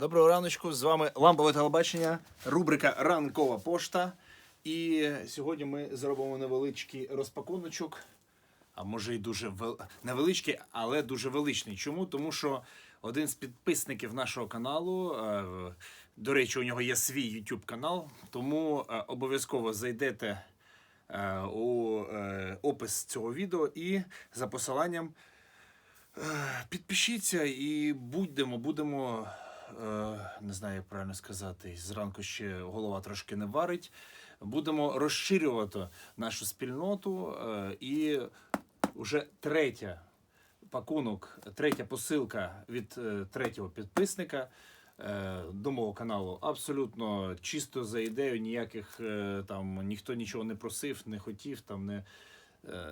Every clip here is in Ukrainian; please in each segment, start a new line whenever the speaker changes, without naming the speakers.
Доброго раночку. З вами лампове телебачення, рубрика Ранкова пошта. І сьогодні ми зробимо невеличкий розпакуночок. А може і дуже вел... невеличкий, але дуже величний. Чому? Тому що один з підписників нашого каналу, е, до речі, у нього є свій YouTube канал, тому е, обов'язково зайдете е, у опис цього відео і за посиланням Підпишіться і будемо, будемо, не знаю, як правильно сказати, зранку ще голова трошки не варить. Будемо розширювати нашу спільноту. е, І вже третя пакунок, третя посилка від е, третього підписника е, до мого каналу. Абсолютно чисто за ідею, ніяких е, там ніхто нічого не просив, не хотів, там не е,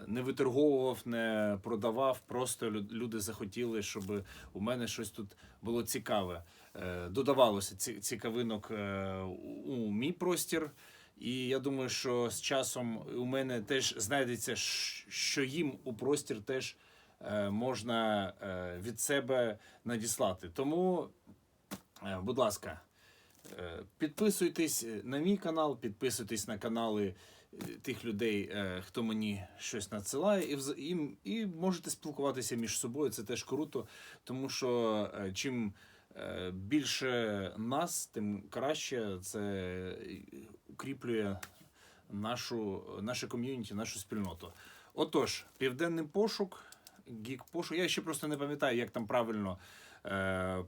не виторговував, не продавав. Просто люди захотіли, щоб у мене щось тут було цікаве. Е, Додавалося ці- цікавинок е, у мій простір. І я думаю, що з часом у мене теж знайдеться, що їм у простір теж е, можна е, від себе надіслати. Тому, е, будь ласка, Е, Підписуйтесь на мій канал, підписуйтесь на канали е, тих людей, е, хто мені щось надсилає, і, і, і можете спілкуватися між собою. Це теж круто, тому що е, чим е, більше нас, тим краще це укріплює нашу, наше ком'юніті, нашу спільноту. Отож, південний пошук, гік пошук. Я ще просто не пам'ятаю, як там правильно,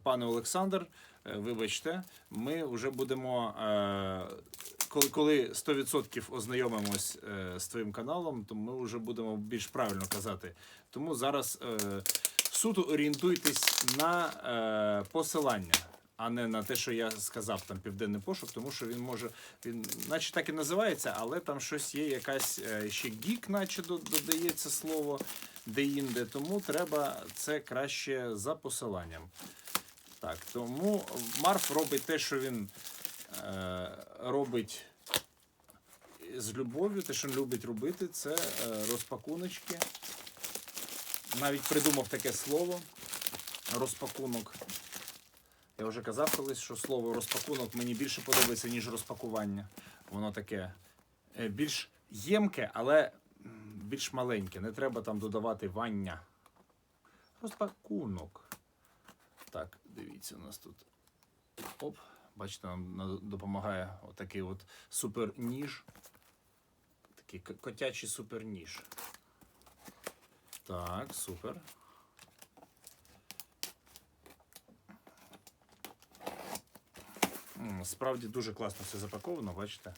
пане Олександр. Вибачте, ми вже будемо. Коли, коли 100% ознайомимось е, з твоїм каналом, то ми вже будемо більш правильно казати. Тому зараз е, суто орієнтуйтесь на е, посилання, а не на те, що я сказав там південний пошук, тому що він може, він, наче так і називається, але там щось є, якась е, ще гік, наче додається слово де-інде. Тому треба це краще за посиланням. Так, тому Марф робить те, що він робить з любов'ю, те, що він любить робити, це е, розпакуночки. Навіть придумав таке слово розпакунок. Я вже казав колись, що слово розпакунок мені більше подобається, ніж розпакування. Воно таке е, більш ємке, але більш маленьке. Не треба там додавати вання. Розпакунок. Так, дивіться, у нас тут. Оп, бачите, нам допомагає отакий от суперніж. Такий котячий суперніж. Так, супер. Справді дуже класно все запаковано, бачите?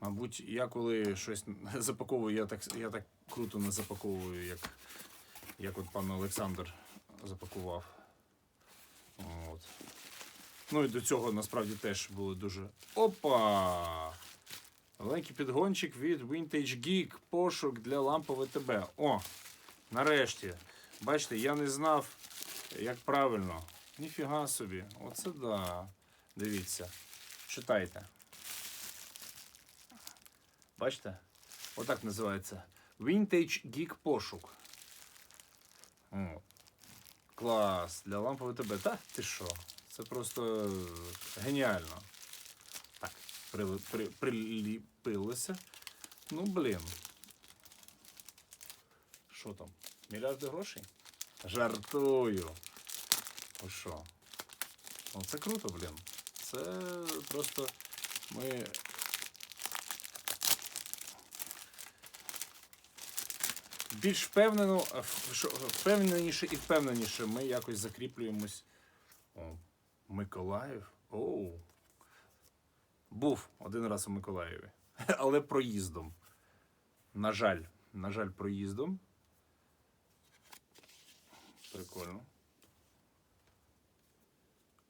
Мабуть, я коли щось запаковую, я так, я так круто не запаковую, як, як от пан Олександр запакував. Ну і до цього насправді теж було дуже. Опа! Маленький підгончик від Vintage Geek. Пошук для лампове ТБ. О! Нарешті. Бачите, я не знав, як правильно. Ніфіга собі. Оце да. Дивіться. Читайте. Бачите? Отак називається. Vintage Geek пошук. О. Клас. Для лампової ТБ. Та ти що? Це просто е, геніально. Так, при, при, приліпилося. Ну, блін. Що там? Мільярди грошей? Жартую. Ви що? Ну, це круто, блін. Це просто ми. Більш впевнено, впевненіше і впевненіше ми якось закріплюємось. Миколаїв. Оу. Був один раз у Миколаєві. Але проїздом. На жаль, на жаль, проїздом. Прикольно.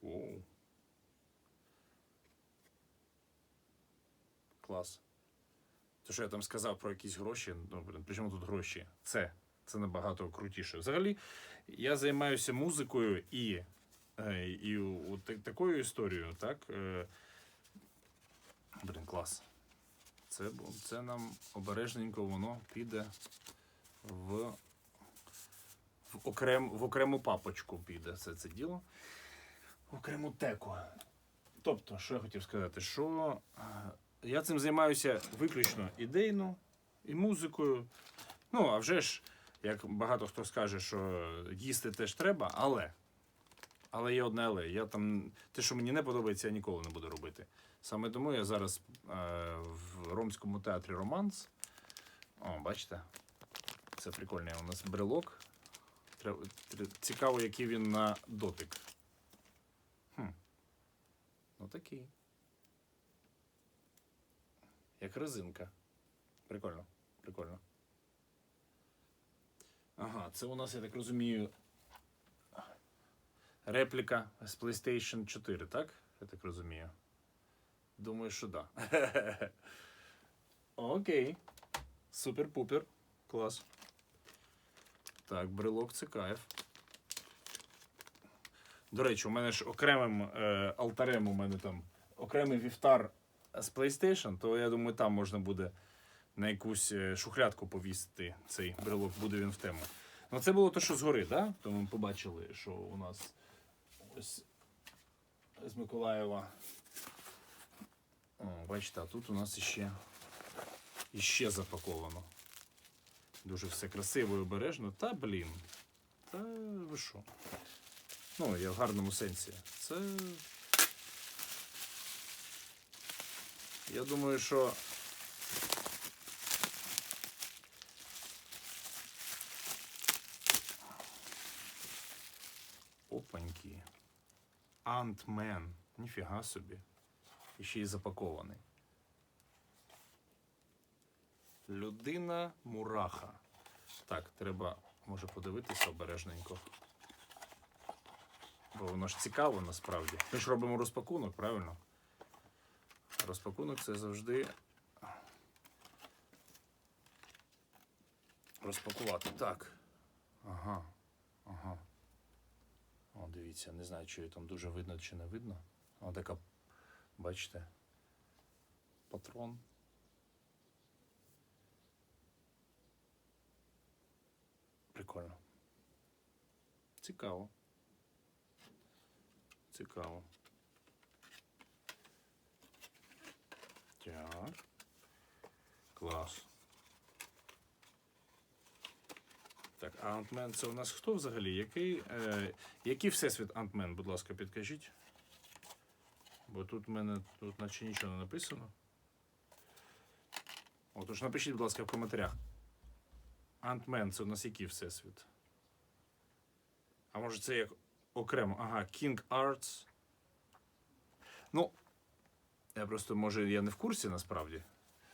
Оу. Клас. Те, що я там сказав про якісь гроші, ну, блін, при чому тут гроші? Це. Це набагато крутіше. Взагалі, я займаюся музикою і, і у, та- такою історією, так? Е, блін, клас. Це, це нам обережненько воно піде в, в, окрем, в окрему папочку піде це, це діло. В окрему теку. Тобто, що я хотів сказати, що е, я цим займаюся виключно ідейно і музикою. Ну, а вже ж, як багато хто скаже, що їсти теж треба, але. Але є одне але. Я там, те, що мені не подобається, я ніколи не буду робити. Саме тому я зараз е, в Ромському театрі Романс. О, бачите? Це прикольний у нас брелок. Цікаво, який він на дотик. Хм. Ну такий. Як резинка. Прикольно. Прикольно. Ага, це у нас, я так розумію, репліка з PlayStation 4, так? Я так розумію. Думаю, що да. Окей. Супер-пупер. Клас. Так, брелок це кайф. До речі, у мене ж окремим е, алтарем у мене там окремий вівтар з PlayStation, то я думаю, там можна буде на якусь е, шухлядку повісити цей брелок, буде він в тему. Ну, це було те, що згори, да? То ми побачили, що у нас ось з Миколаєва. О, бачите, а тут у нас іще, іще запаковано. Дуже все красиво і обережно. Та блін. Та ви що? Ну, я в гарному сенсі. Це. Я думаю, що. Опаньки. Антмен. Ніфіга собі. І ще й запакований. Людина мураха. Так, треба, може, подивитися обережненько. Бо воно ж цікаво насправді. Ми ж робимо розпакунок, правильно? Розпакунок це завжди. Розпакувати. Так. Ага. Дивіться, не знаю, чи її там дуже видно чи не видно. О, така, бачите, патрон. Прикольно. Цікаво. Цікаво. Так. Клас. Так, а Антмен це у нас хто взагалі? Який, е, який всесвіт Антмен, будь ласка, підкажіть. Бо тут в мене тут наче нічого не написано. Отож, напишіть, будь ласка, в коментарях. Антмен це у нас який всесвіт? А може це як окремо? Ага, King Arts. Ну, я просто, може, я не в курсі насправді.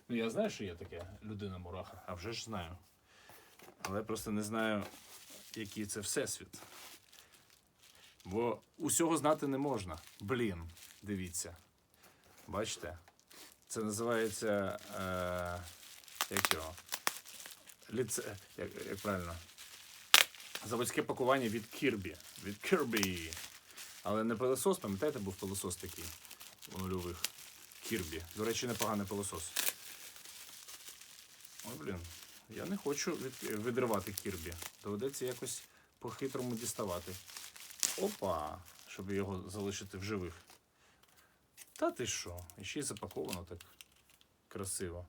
Ну, я знаю, що є таке людина мураха, а вже ж знаю. Але просто не знаю, який це всесвіт. Бо усього знати не можна. Блін, дивіться. Бачите? Це називається. Е, як його? Ліце, як, як правильно? Заводське пакування від Kirby. Від Kirby. Але не пилосос, пам'ятаєте, був пилосос такий у нульових. Kirby. До речі, непоганий пилосос. Ой, блін. Я не хочу відривати Кірбі. Доведеться якось по-хитрому діставати. Опа! Щоб його залишити в живих. Та ти що? І ще й запаковано так красиво.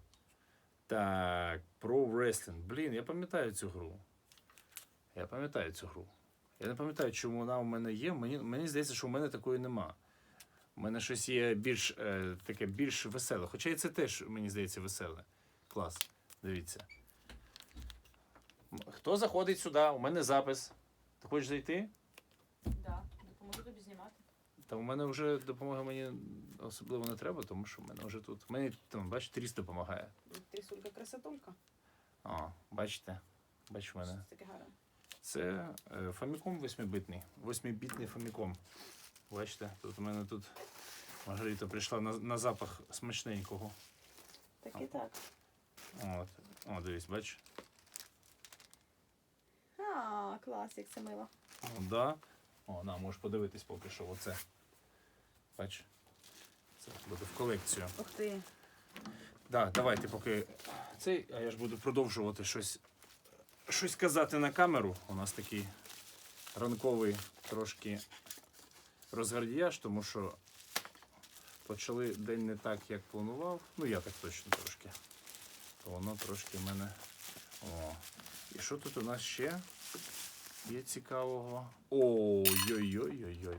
Так, Pro Wrestling. Блін, я пам'ятаю цю гру. Я пам'ятаю цю гру. Я не пам'ятаю, чому вона у мене є. Мені, мені здається, що у мене такої нема. У мене щось є більш е, таке більш веселе. Хоча і це теж, мені здається, веселе. Клас. Дивіться. Хто заходить сюди? У мене запис. Ти хочеш зайти?
Да, допоможу тобі знімати.
Та у мене вже допомога мені особливо не треба, тому що в мене вже тут. Мені там, бачите, Тріс допомагає.
Ти сулька красотулька.
О, бачите? Бач в мене.
Щось таке гарне.
Це е, фаміком восьмибитний. Восьмибітний фаміком. Бачите, тут у мене тут Маргарита прийшла на, на запах смачненького.
Так і так.
От. О, дивись, бач.
А, клас, як це мило.
О, да. О, на, можеш подивитись поки що оце. Бач. Це буде в колекцію.
Ух ти.
Да, давайте поки цей, а я ж буду продовжувати щось, щось казати на камеру. У нас такий ранковий трошки розгардіяж, тому що почали день не так, як планував. Ну, я так точно трошки. То воно трошки в мене. О. І що тут у нас ще є цікавого? Ой-ой-ой-ой-ой.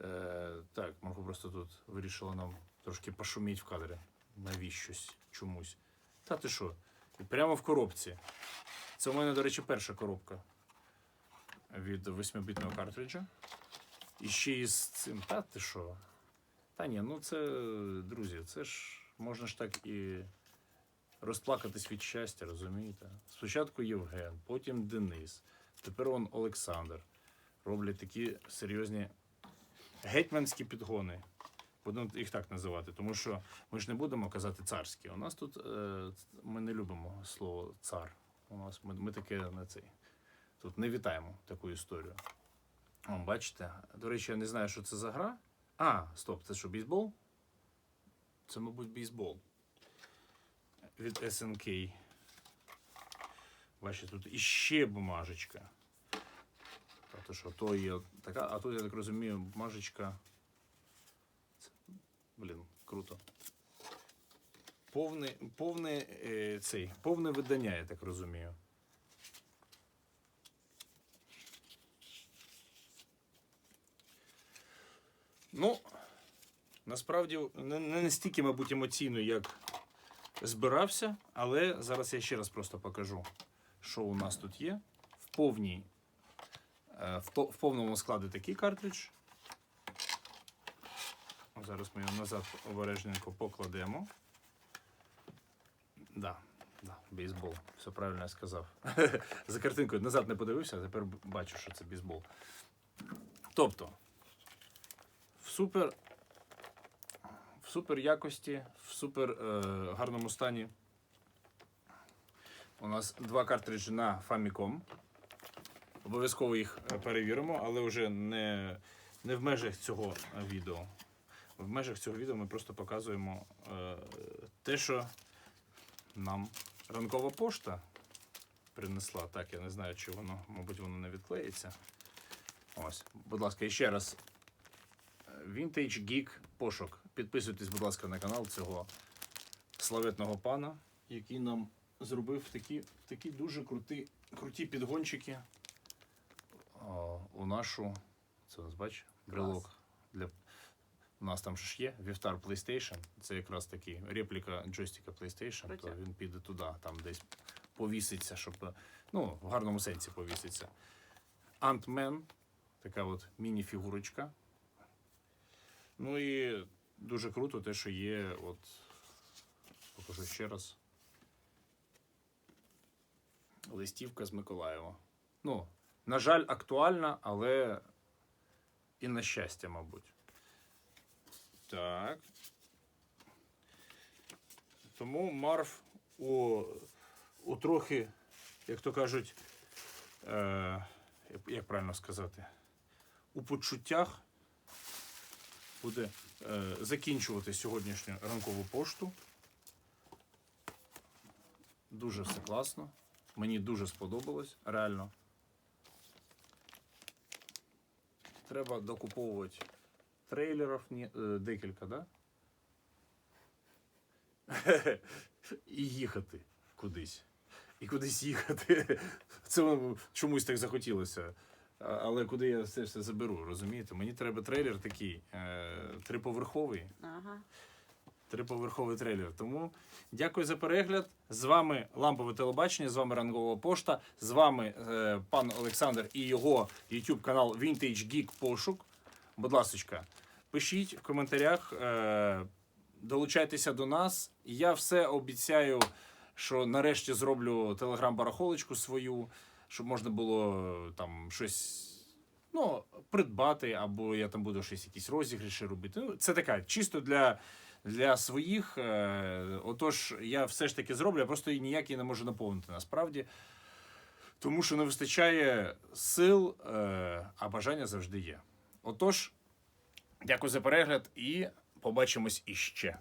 Е, так, Марко просто тут вирішила нам трошки пошуміть в кадрі. Навіщось чомусь. Та ти що? І прямо в коробці. Це у мене, до речі, перша коробка від 8-бітного картриджа. І ще із цим. Та ти що? Та ні, ну це, друзі, це ж можна ж так і розплакатись від щастя, розумієте? Спочатку Євген, потім Денис, тепер он Олександр. Роблять такі серйозні гетьманські підгони. Будемо їх так називати, тому що ми ж не будемо казати царські. У нас тут е, ми не любимо слово цар. У нас ми, ми таке не цей. Тут не вітаємо таку історію. О, бачите? До речі, я не знаю, що це за гра. А, стоп, це що, бейсбол? Це, мабуть, бейсбол. Від SNK. Бачите, тут іще бумажечка. Тобто, що то є така, а тут, я так розумію, бумажечка. Блін, круто. Повне, повне, е, цей, повне видання, я так розумію. Ну, насправді не настільки, мабуть, емоційно, як збирався, але зараз я ще раз просто покажу, що у нас тут є. В повній, е, в, повному складі такий картридж. Зараз ми його назад обережненько покладемо. Да, да, бейсбол. Все правильно я сказав. За картинкою назад не подивився, а тепер бачу, що це бейсбол. Тобто, в супер, супер якості, в супер е, гарному стані. У нас два картриджі на Famicom. Обов'язково їх е, перевіримо, але вже не, не в межах цього е, відео. В межах цього відео ми просто показуємо е, те, що нам ранкова пошта принесла. Так, я не знаю, чи воно, мабуть, воно не відклеїться. Ось, будь ласка, ще раз. Vintage Geek пошук. Підписуйтесь, будь ласка, на канал цього славетного пана, який нам зробив такі, такі дуже круті, круті підгончики о, у нашу. Це у нас бач, брелок. Для... У нас там ж є Вівтар PlayStation. Це якраз такий репліка джойстика PlayStation, то він піде туди, там десь повіситься, щоб. Ну, в гарному сенсі повіситься. Ant-Man, така от міні-фігурочка. Ну і дуже круто те, що є, от покажу ще раз. Листівка з Миколаєва. Ну, на жаль, актуальна, але і на щастя, мабуть. Так. Тому Марв у, у трохи, як то кажуть, е, як правильно сказати, у почуттях буде е, закінчувати сьогоднішню ранкову пошту. Дуже все класно. Мені дуже сподобалось, реально. Треба докуповувати трейлерів е, декілька, да? І їхати кудись. І кудись їхати. Це чомусь так захотілося. Але куди я це все заберу, розумієте? Мені треба трейлер такий, е, триповерховий.
Ага.
Триповерховий трейлер. Тому дякую за перегляд. З вами Лампове телебачення, з вами Рангова Пошта, з вами е, пан Олександр і його YouTube канал Vintage Geek Пошук. Будь ласочка, пишіть в коментарях, е, долучайтеся до нас. Я все обіцяю, що нарешті зроблю телеграм-барахолочку свою, щоб можна було е, там щось. Ну, придбати, або я там буду щось якісь розігріші робити. Ну, це така чисто для, для своїх. Е, отож, я все ж таки зроблю, я просто її ніяк не можу наповнити насправді. Тому що не вистачає сил, е, а бажання завжди є. Отож, дякую за перегляд і побачимось іще.